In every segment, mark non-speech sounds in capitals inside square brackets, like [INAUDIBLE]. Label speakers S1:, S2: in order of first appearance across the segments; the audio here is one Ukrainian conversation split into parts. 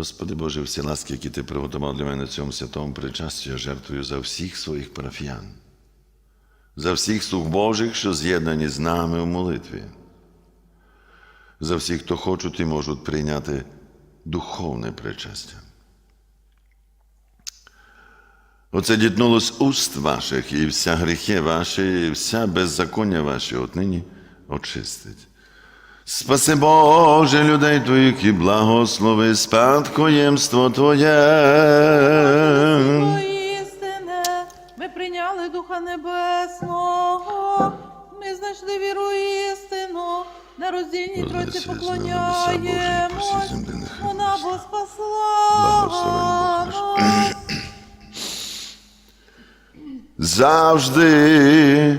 S1: Господи Боже, всі ласки, які Ти приготував для мене в цьому святому причасті, я жертвую за всіх своїх парафіян, за всіх слуг Божих, що з'єднані з нами у молитві, за всіх, хто хочуть і можуть прийняти духовне причастя. Оце дітнуло з уст ваших, і вся гріхи ваші, і вся беззаконня ваші отнині очистить. Спаси Боже людей Твоїх і благослови спадкоємство Твоє.
S2: істине, ми прийняли Духа Небесного, ми знайшли віру істину, на роздільній троці поклоняємось, вона бо спасла.
S1: Завжди,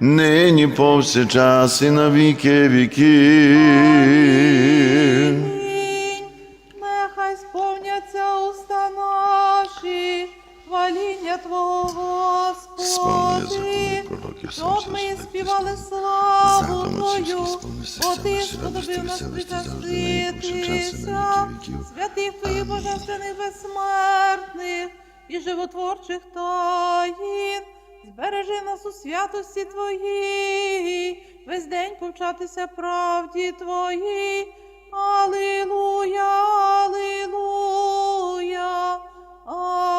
S1: нині повсякчас і на віки віків.
S2: Нехай сповняться уста наші, хваління Твого Господи, щоб ми співали славу Твою, бо Ти сподобив нас причаститися,
S1: віки
S2: святих Твоїх божественних безсмертних і животворчих таїн, збережи нас у святості Твоїй, весь день повчатися правді Твоїй. Алілуя, алілуя, алілуя.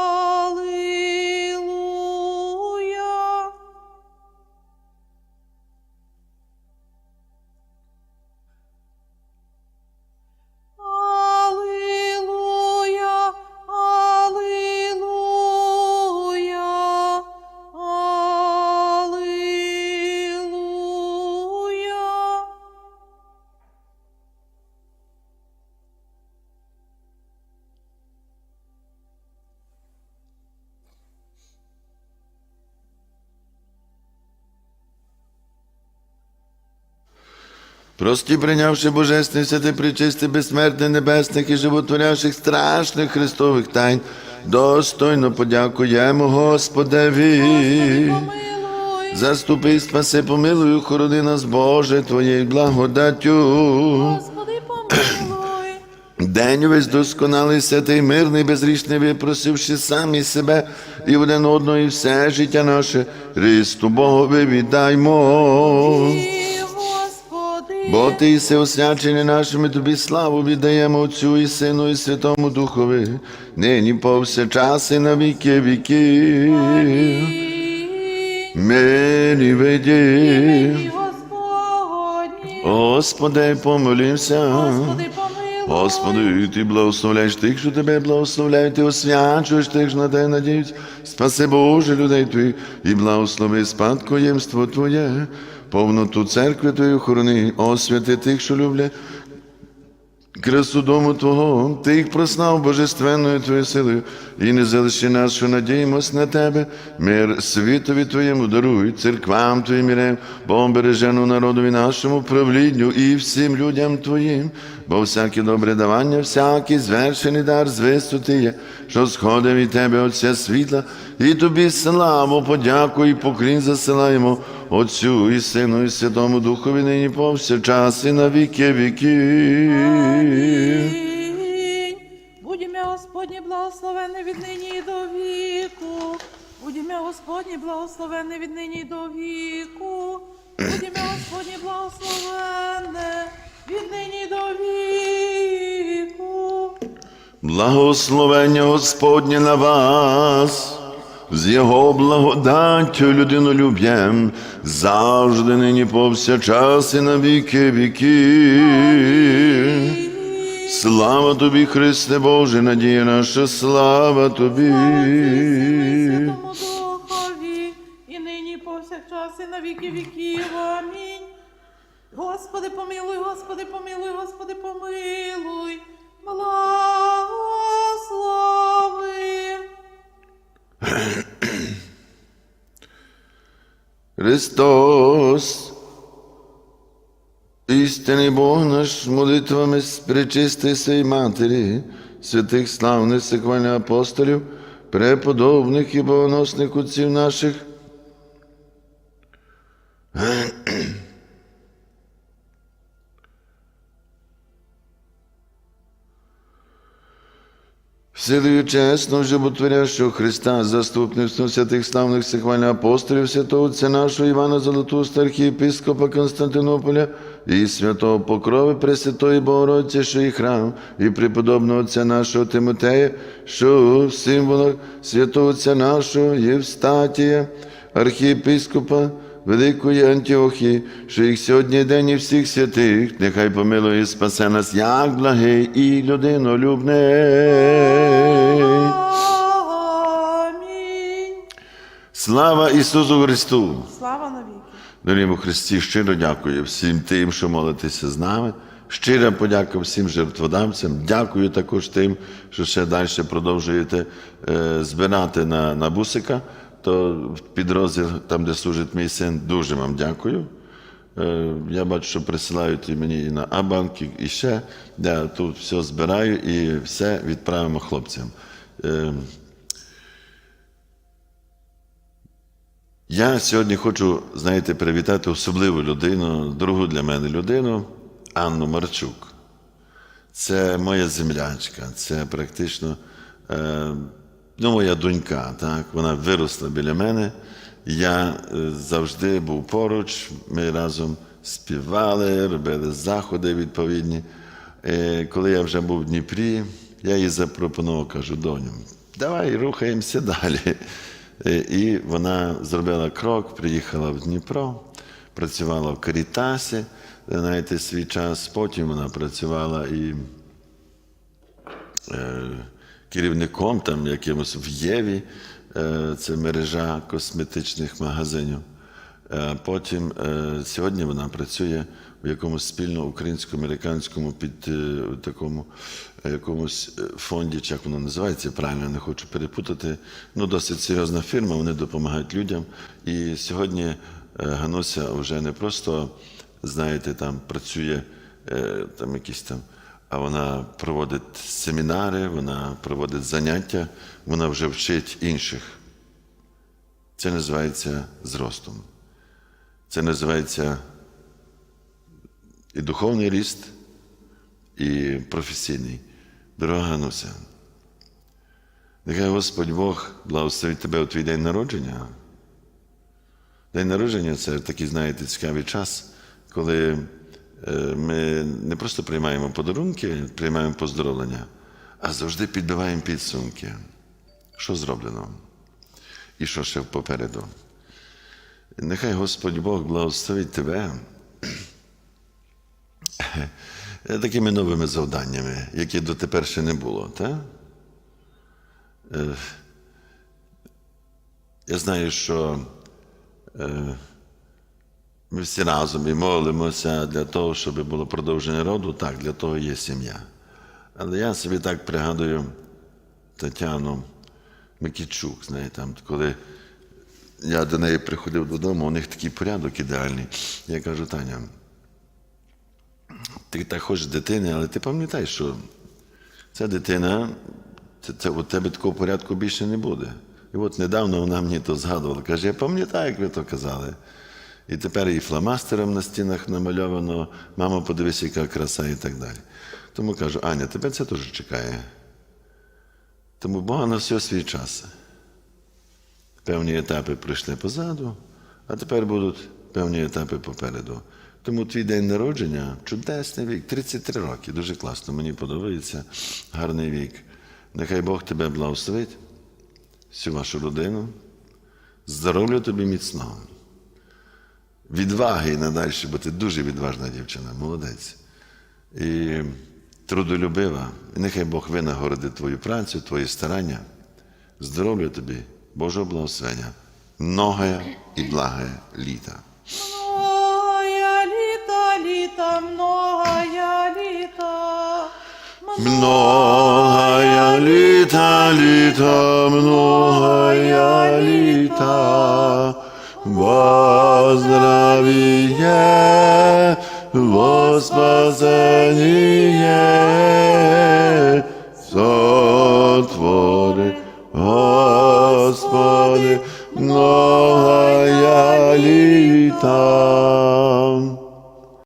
S1: Прості, прийнявши божественний святий причисти, безсмертний небесних і животворящих страшних Христових тайн, достойно подякуємо Господеві.
S2: Господи.
S1: Заступи, спаси, помилуй, охорони нас, Боже, Твоєю благодаттю.
S2: Господи, помилуй.
S1: День весь досконалий, святий, мирний, безрічний, випросивши самі себе і один одного, і все життя наше, Христу Богові віддаймо. Бо ти єси освячений нашими, тобі славу віддаємо Отцю і Сину, і Святому Духові, нині повсякчас і на віки віки. Мені веди, Господи, помолімся.
S2: Господи.
S1: Господи, ти благословляєш тих, що тебе благословляють, ти освячуєш тих, що на тебе надіють. Спаси Боже людей Твої, і благослови спадкоємство Твоє, повноту церкви Твої охорони, освяти тих, що люблять. Красу дому Твого, Ти їх прослав божественною Твоєю силою, і не залиши нас, що надіємось на Тебе, мир світові Твоєму даруй, церквам Твоїм мірем, Богом бережену народові нашому правлінню і всім людям Твоїм, бо всяке добре давання, всякий звершений дар з висоти є, що сходить від Тебе, Отця світла, і Тобі славу, подяку і поклін засилаємо Отцю і Сину, і Святому Духові нині повсякчас і на віки віків.
S2: Ім'я Господнє благословенне від нині і до віку. Будь ім'я Господнє благословенне від нині до віку.
S1: Благословення Господнє на вас, з Його благодаттю людинолюб'єм, завжди нині повсякчас і на віки віки. Слава тобі, Христе Боже, надія наша, слава тобі.
S2: Нині повсякчас і на віки віків. Амінь. Господи, помилуй, Господи, помилуй, Господи, помилуй. Благослови.
S1: Христос, істинний Бог наш, молитвами пречистої своєї Матері, святих славних секвальних апостолів, преподобних і богоносних отців наших, Силою чесно, животворящого Христа, заступництво святих славних сихвальних апостолів, святого Отця нашого Івана Золотуста, архієпископа Константинополя і святого Покрови Пресвятої Богородиці, що і храм, і преподобного Отця нашого Тимотея, що в символах святого Отця нашого Євстатія, архієпископа Великої Антіохії, що їх сьогодні день і всіх святих, нехай помилує і спасе нас, як благий і людинолюбний. Слава Ісусу Христу!
S2: Слава навіки.
S1: Дорогому Христі, щиро дякую всім тим, що молитеся з нами. Щира подяка всім жертводавцям. Дякую також тим, що ще далі продовжуєте е, збирати на, на бусика. То підрозділ, там, де служить мій син, дуже вам дякую. Е, я бачу, що присилають мені і на Абанк, і- і ще. Я тут все збираю і все відправимо хлопцям. Е, Я сьогодні хочу, знаєте, привітати особливу людину, другу для мене людину Анну Марчук. Це моя землячка, це практично е, ну, моя донька. Так? Вона виросла біля мене. Я е, завжди був поруч, ми разом співали, робили заходи відповідні. Е, коли я вже був в Дніпрі, я їй запропонував, кажу, доню, давай рухаємося далі. Е, І вона зробила крок, приїхала в Дніпро, працювала в Карітасі, знаєте, свій час. Потім вона працювала і керівником там якимось в Єві, е, це мережа косметичних магазинів. Е, Потім е, сьогодні вона працює в якомусь спільно українсько-американському під такому якомусь фонді, чи як воно називається, правильно не хочу перепутати. Ну, досить серйозна фірма, вони допомагають людям. І сьогодні Гануся вже не просто, знаєте, там працює там якісь там, а вона проводить семінари, вона проводить заняття, вона вже вчить інших. Це називається зростом. Це називається і духовний ріст, і професійний. Дорога Гануся, нехай Господь Бог благословить тебе у твій день народження. День народження це такий, знаєте, цікавий час, коли ми не просто приймаємо подарунки, приймаємо поздоровлення, а завжди підбиваємо підсумки. Що зроблено? І що ще попереду? Нехай Господь Бог благословить тебе [COUGHS] такими новими завданнями, які дотепер ще не було. Так? Е, Я знаю, що е, ми всі разом і молимося для того, щоб було продовження роду, так, для того є сім'я. Але я собі так пригадую Тетяну Микічук, знаєте, там, коли я до неї приходив додому, у них такий порядок ідеальний. Я кажу, Таня, ти так хочеш дитини, але ти пам'ятай, що ця дитина, це, це у тебе такого порядку більше не буде. І от недавно вона мені то згадувала, каже, я пам'ятаю, як ви то казали. І тепер і фломастером на стінах намальовано, мамо, подивись, яка краса і так далі. Тому кажу, Аня, тебе це теж чекає. Тому Бога на все свій час. Певні етапи пройшли позаду, а тепер будуть певні етапи попереду. Тому твій день народження чудесний вік, 33 роки, дуже класно, мені подобається, гарний вік. Нехай Бог тебе благословить, всю вашу родину. Здоров'я тобі міцного. Відваги і надалі, бо ти дуже відважна дівчина, молодець. І трудолюбива. І нехай Бог винагородить твою працю, твої старання. Здоров'я тобі, Божого благословення, многое і благое літа.
S2: Многая літа, літа, многая літа.
S1: Многая літа, літа, многая літа, во во спасение, сотвори, Господи, многая літа.